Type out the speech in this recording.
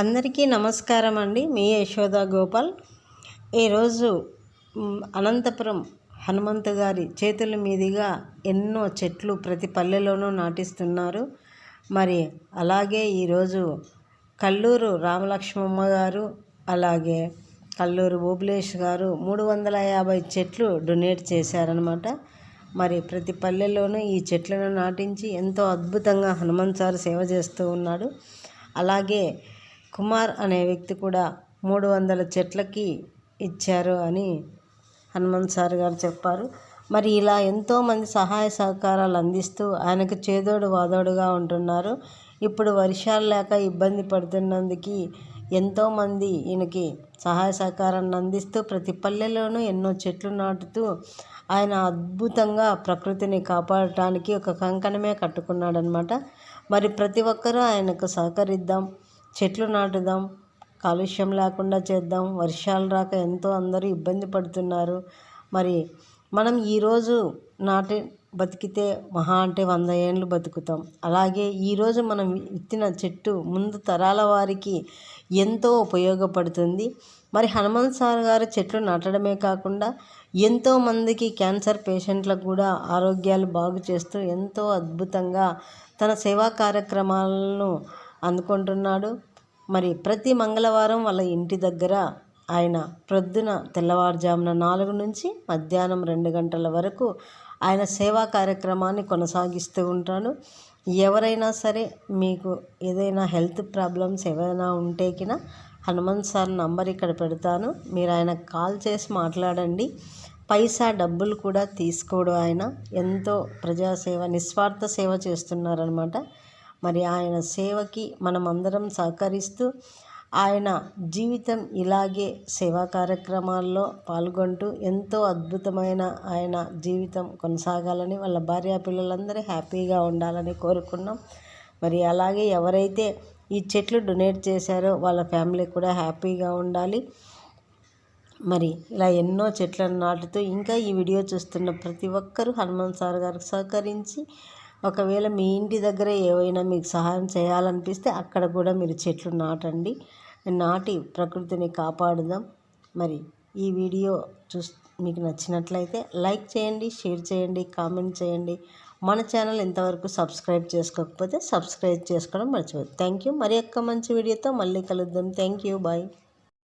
అందరికీ నమస్కారం అండి. మీ యశోద గోపాల్. ఈరోజు అనంతపురం హనుమంతు గారి చేతుల మీదుగా ఎన్నో చెట్లు ప్రతి పల్లెలోనూ నాటిస్తున్నారు. మరి అలాగే ఈరోజు కల్లూరు రామలక్ష్మమ్మ గారు అలాగే కల్లూరు ఓబులేష్ గారు మూడు వందల యాభై చెట్లు డొనేట్ చేశారనమాట మరి ప్రతి పల్లెలోనూ ఈ చెట్లను నాటించి ఎంతో అద్భుతంగా హనుమంత్ సార్ సేవ చేస్తూ ఉన్నాడు. అలాగే కుమార్ అనే వ్యక్తి కూడా మూడు వందల చెట్లకి ఇచ్చారు అని హనుమంత్ సార్ గారు చెప్పారు. మరి ఇలా ఎంతోమంది సహాయ సహకారాలు అందిస్తూ ఆయనకు చేదోడు వాదోడుగా ఉంటున్నారు. ఇప్పుడు వర్షాలు లేక ఇబ్బంది పడుతున్నందుకు ఎంతోమంది ఈయనకి సహాయ సహకారాన్ని అందిస్తూ ప్రతి పల్లెలోనూ ఎన్నో చెట్లు నాటుతూ ఆయన అద్భుతంగా ప్రకృతిని కాపాడటానికి ఒక కంకణమే కట్టుకున్నాడనమాట మరి ప్రతి ఒక్కరూ ఆయనకు సహకరిద్దాం. చెట్లు నాటుదాం కాలుష్యం లేకుండా చేద్దాం వర్షాలు రాక ఎంతో అందరూ ఇబ్బంది పడుతున్నారు. మరి మనం ఈరోజు నాటి బతికితే మహా అంటే వంద ఏళ్ళు బతుకుతాం. అలాగే ఈరోజు మనం విత్తిన చెట్టు ముందు తరాల వారికి ఎంతో ఉపయోగపడుతుంది. మరి హనుమంత్ సార్ గారు చెట్లు నాటడమే కాకుండా ఎంతోమందికి క్యాన్సర్ పేషెంట్లకు కూడా ఆరోగ్యాలు బాగు చేస్తూ ఎంతో అద్భుతంగా తన సేవా కార్యక్రమాలను అందుకుంటున్నాడు. మరి ప్రతి మంగళవారం వాళ్ళ ఇంటి దగ్గర ఆయన ప్రొద్దున తెల్లవారుజామున నాలుగు నుంచి మధ్యాహ్నం రెండు గంటల వరకు ఆయన సేవా కార్యక్రమాన్ని కొనసాగిస్తూ ఉంటాను ఎవరైనా సరే మీకు ఏదైనా హెల్త్ ప్రాబ్లమ్స్ ఏమైనా ఉంటే కిన హనుమంత్ సార్ నంబర్ ఇక్కడ పెడతాను. మీరు ఆయన కాల్ చేసి మాట్లాడండి. పైసా డబ్బులు కూడా తీసుకోడు ఆయన. ఎంతో ప్రజాసేవ నిస్వార్థ సేవ చేస్తున్నారనమాట. మరి ఆయన సేవకి మనమందరం సహకరిస్తూ ఆయన జీవితం ఇలాగే సేవా కార్యక్రమాల్లో పాల్గొంటూ ఎంతో అద్భుతమైన ఆయన జీవితం కొనసాగాలని వాళ్ళ భార్య పిల్లలందరూ హ్యాపీగా ఉండాలని కోరుకున్నాం. మరి అలాగే ఎవరైతే ఈ చెట్లు డొనేట్ చేశారో వాళ్ళ ఫ్యామిలీ కూడా హ్యాపీగా ఉండాలి. మరి ఇలా ఎన్నో చెట్లను నాటుతూ ఇంకా ఈ వీడియో చూస్తున్న ప్రతి ఒక్కరూ హనుమాన్ సార్ గారికి సహకరించి ఒకవేళ మీ ఇంటి దగ్గర ఏవైనా మీకు సహాయం చేయాలనిపిస్తే అక్కడ కూడా మీరు చెట్లు నాటండి. నాటి ప్రకృతిని కాపాడుదాం. మరి ఈ వీడియో చూస్ మీకు నచ్చినట్లయితే లైక్ చేయండి షేర్ చేయండి కామెంట్ చేయండి. మన ఛానల్ ఇంతవరకు సబ్స్క్రైబ్ చేసుకోకపోతే సబ్స్క్రైబ్ చేసుకోవడం మర్చిపోదు థ్యాంక్ యూ. మరి యొక్క మంచి వీడియోతో మళ్ళీ కలుద్దాం. Thank you. బాయ్.